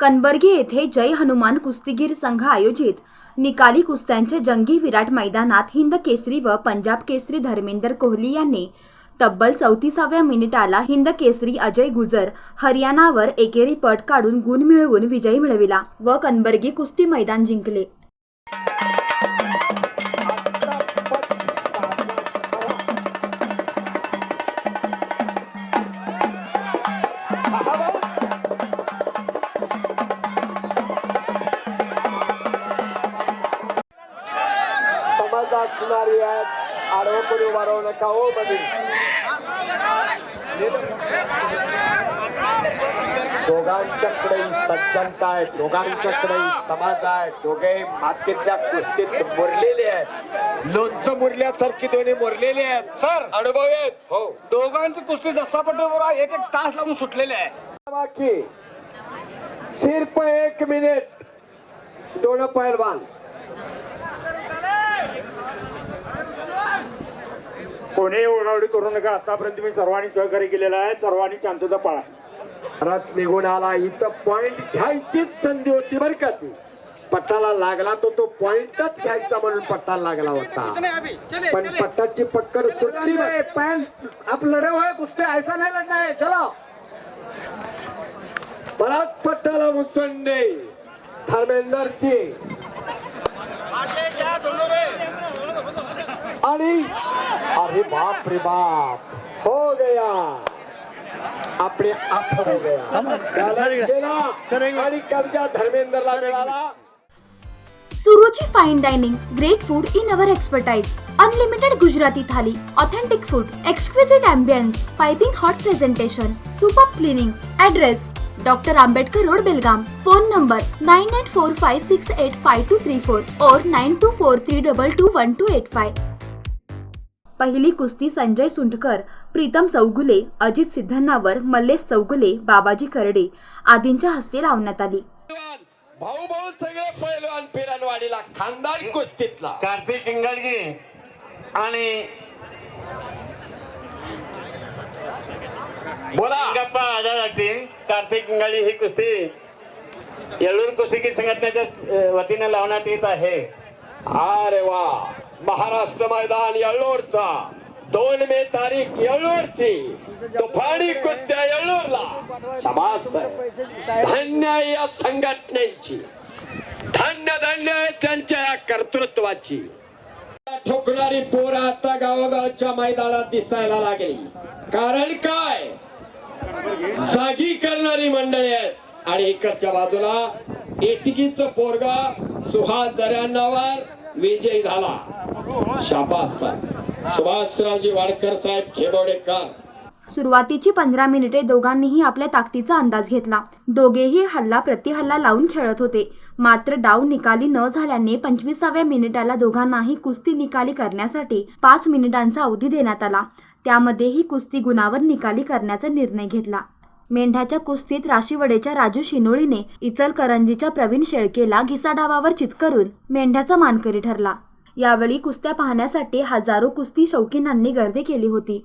कनबर्गी येथे जय हनुमान कुस्तीगीर संघ आयोजित. निकाली कुस्त्यांच्या जंगी विराट मैदानात हिंद केसरी व पंजाब केसरी धर्मेंद्र कोहली यांनी तब्बल चौतीसाव्या मिनिटाला हिंद केसरी अजय गुजर हरियाणावर एकेरी पट काढून गुण मिळवून विजय मिळविला व कनबर्गी कुस्ती मैदान जिंकले. समाजात असणारी आहेत आडवं कोणी वाढवू नका हो दोघांच्याकडे सज्जनता आहे दोघांच्याकडे समाज आहे दोघे मातीच्या कुस्तीत मुरलेले आहेत. लोणचं मुरल्यासारखी दोन्ही मुरलेले आहेत. सर अनुभव आहेत हो. दोघांची कुस्ती जसा दस्तापट्टीवर एक एक तास लावून सुटलेले आहे. बाकी सिर्फ एक मिनिट. दोन पैलवान कोणी ओरडी करू नका. आतापर्यंत मी सर्वांनी सहकार्य केलेलं आहे. सर्वांनी शांतता पाळा. परत निघून आला इथं पॉइंट घ्यायचीच संधी होती बरं का ती. पट्टाला लागला तो तो पॉइंटच घ्यायचा म्हणून पट्टाला लागला होता. पण पट्टाची पक्कड सुटली पण आप लढे हुए कुस्ती ऐसा नाही लढना है चलो। परत पट्टाला मुसंडे धर्मेंदरची. आणि अरे बाप रे बाप. हो गया. आपले आप हो गया. आणि कब्जा धर्मेंद्रला Suruchi fine dining great food in our expertise unlimited Gujarati thali authentic food exquisite ambience piping hot presentation super cleaning address doctor Ambedkar road Belgaum phone number nine eight four five six eight five two three four और nine two four three double two one two eight five पहिली कुस्ती संजय सुंडकर प्रीतम चौगुले अजित सिद्धन्नावर मल्लेश चौगुले बाबाजी करडे आदींच्या हस्ते लावण्यात आली. भाऊ भाऊ सगळे पैलवान फिरणवाडीला खानदार कुस्तीतला. कार्तिक इंगळगी आणि बोला. गप्पा आजाराची कार्तिक इंगळी ही कुस्ती. येळूर कुस्तीगीर संघटनेच्या वतीने लावण्यात येत आहे. अरे वा. महाराष्ट्र मैदान येळूरचा. दोन मे तारीख येळूरची. तुफानी कुस्त्या येळूरला. समाज धन्य या संघटनेची. धन्य धन्य त्यांच्या या कर्तृत्वाची. ठोकणारी पोर आता गावोगावच्या मैदानात दिसायला लागली. कारण काय? जागी करणारी मंडळी आहेत. आणि इकडच्या बाजूला एटकीच पोरगा सुहास दर्यांनावर विजय झाला. शाबास. सुभाषरावजी वाडकर साहेब खेबोडेकर. सुरुवातीची पंधरा मिनिटे दोघांनीही आपल्या ताकदीचा अंदाज घेतला. दोघेही हल्ला प्रतिहल्ला लावून खेळत होते. मात्र डाव निकाली न झाल्याने पंचवीसाव्या मिनिटाला दोघांनाही कुस्ती निकाली करण्यासाठी पाच मिनिटांचा अवधी देण्यात आला. त्यामध्येही कुस्ती गुणावर निकाली करण्याचा निर्णय घेतला. मेंढ्याच्या कुस्तीत राशीवडेच्या राजू शिनोळीने इचलकरंजीच्या प्रवीण शेळकेला घिसाडावावर चित करून मेंढ्याचा मानकरी ठरला. यावेळी कुस्त्या पाहण्यासाठी हजारो कुस्ती शौकीनांनी गर्दी केली होती.